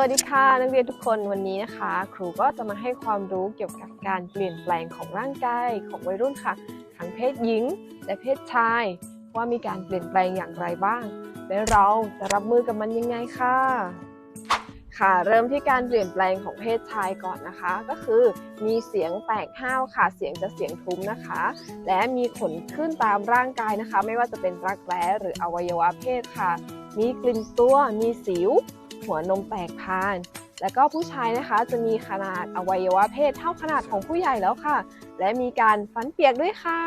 วัสดีค่ะนักเรียนทุกคนวันนี้นะคะ ครูก็จะมาให้ความรู้เกี่ยวกับการเปลี่ยนแปลงของร่างกายของวัยรุ่นค่ะทั้งเพศหญิงและเพศชาย ว่ามีการเปลี่ยนแปลงอย่างไรบ้าง และเราจะรับมือกับมันยังไงค่ะ ค่ะเริ่มที่การเปลี่ยนแปลงของเพศชายก่อนนะคะ ก็คือมีเสียงแตกห้าวค่ะเสียงจะเสียงทุ้มนะคะ และมีขนขึ้นตามร่างกายนะคะ ไม่ว่าจะเป็นรักแร้หรืออวัยวะเพศค่ะ มีกลิ่นตัวมีสิว หัวนมแตกพาน แล้วก็ผู้ชายนะคะจะมีขนาดอวัยวะเพศเท่าขนาดของผู้ใหญ่แล้วค่ะ และมีการฝันเปียกด้วยค่ะ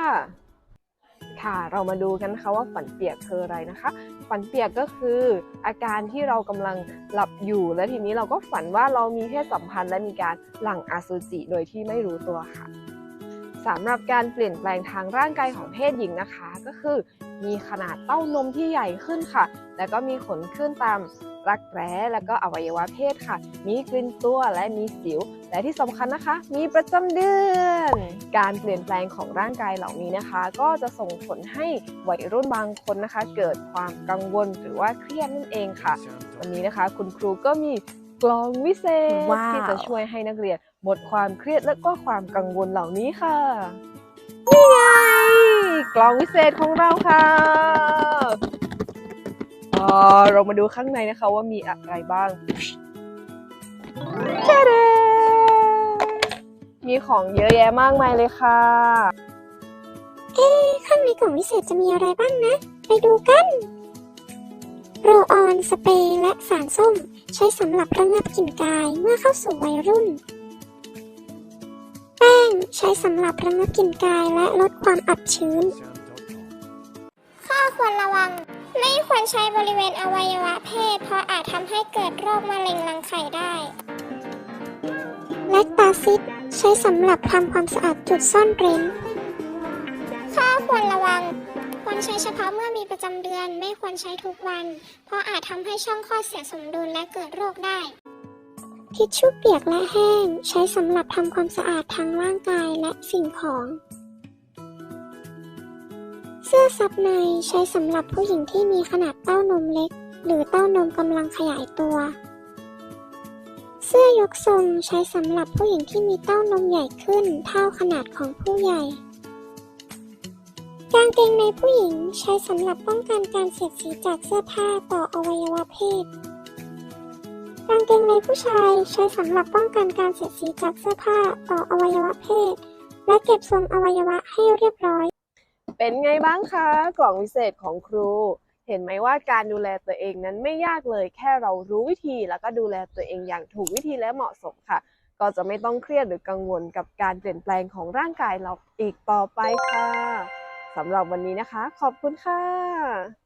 ค่ะเรามาดูกันนะคะว่าฝันเปียกคืออะไรนะคะ ฝันเปียกก็คืออาการที่เรากำลังหลับอยู่ และทีนี้เราก็ฝันว่าเรามีเพศสัมพันธ์ และมีการหลั่งอสุจิโดยที่ไม่รู้ตัวค่ะสำหรับการเปลี่ยนแปลงทางร่างกายของเพศหญิงนะคะ ก็คือมีขนาดเต้านมที่ใหญ่ขึ้นค่ะ แล้วก็มีขนขึ้นตาม รักแร้แล้วก็อวัยวะเพศค่ะ มีกลิ่นตัวและมีสิว และที่สำคัญนะคะ มีประจำเดือน การเปลี่ยนแปลงของร่างกายเหล่านี้นะคะ ก็จะส่งผลให้วัยรุ่นบางคนนะคะ เกิดความกังวลหรือว่าเครียดนั่นเองค่ะ วันนี้นะคะ คุณครูก็มีกลองวิเศษว้าวที่จะช่วยให้นักเรียนหมดความเครียดและก็ความกังวลเหล่านี้ค่ะนี่ไงกลองวิเศษของเราค่ะอ่า เรามาดูข้างในนะคะว่ามีอะไรบ้างแค่เดมีของเยอะแยะมากมายเลยค่ะข้างในกล่องวิเศษจะมีอะไรบ้างนะ ไปดูกันโรลออน สเปรย์และสารส้ม ใช้สำหรับระงับกลิ่นกายเมื่อเข้าสู่วัยรุ่น แป้งใช้สำหรับระงับกลิ่นกายและลดความอับชื้น ข้อควรระวัง ไม่ควรใช้บริเวณอวัยวะเพศ เพราะอาจทำให้เกิดโรคมะเร็งรังไข่ได้ แลคตาซิดใช้สำหรับทำความสะอาดจุดซ่อนเร้น ข้อควรระวัง ควรใช้เฉพาะเมื่อมีประจำเดือน ไม่ควรใช้ทุกวัน เพราะอาจทำให้ช่องคลอดเสียสมดุลและเกิดโรคได้ ทิชชู่เปียกและแห้ง ใช้สำหรับทำความสะอาดทั้งร่างกายและสิ่งของเสื้อซับในใช้สำหรับผู้หญิงที่มีขนาดเต้านมเล็ก หรือเต้านมกำลังขยายตัว เสื้อยกทรงใช้สำหรับผู้หญิงที่มีเต้านมใหญ่ขึ้นเท่าขนาดของผู้ใหญ่กางเกงในผู้หญิงใช้สำหรับป้องกันการเสียดสีจากเสื้อผ้าต่ออวัยวะเพศ กางเกงในผู้ชายใช้สำหรับป้องกันการเสียดสีจากเสื้อผ้าต่ออวัยวะเพศ และเก็บทรงอวัยวะให้เรียบร้อย เป็นไงบ้างคะ กล่องวิเศษของครู เห็นไหมว่าการดูแลตัวเองนั้นไม่ยากเลย แค่เรารู้วิธีแล้วก็ดูแลตัวเองอย่างถูกวิธีและเหมาะสมค่ะ ก็จะไม่ต้องเครียดหรือกังวลกับการเปลี่ยนแปลงของร่างกายเราอีกต่อไปค่ะสำหรับวันนี้นะคะ ขอบคุณค่ะ